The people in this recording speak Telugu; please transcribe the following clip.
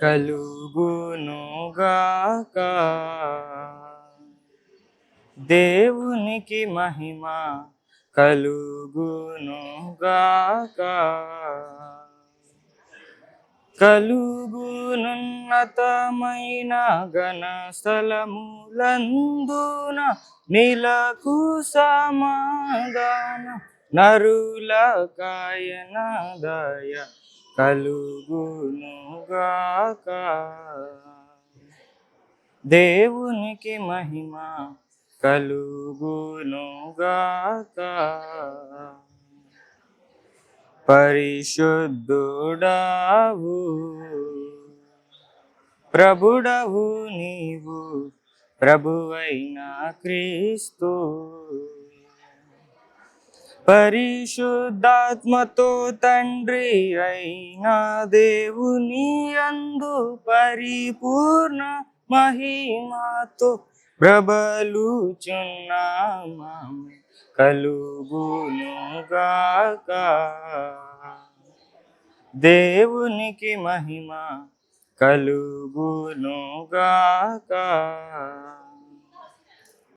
కలుగునుగాక. దేవునికి మహిమ కలుగునుగాక. కలుగునున్నతమైన ఘన స్థలములందున నీలకు సమాధాన. నరుల కాయన దయ కలుగునుగాక. దేవునికి మహిమ కలుగునుగాక. పరిశుద్ధుడావు ప్రభుడవు నీవు ప్రభువైన క్రీస్తు. పరిశుద్ధాత్మతో తండ్రి అయిన దేవుని అందు పరిపూర్ణ మహిమాతో ప్రబలుచున్నామే? కలుగునుగాక. దేవునికి మహిమ కలుగునుగాక.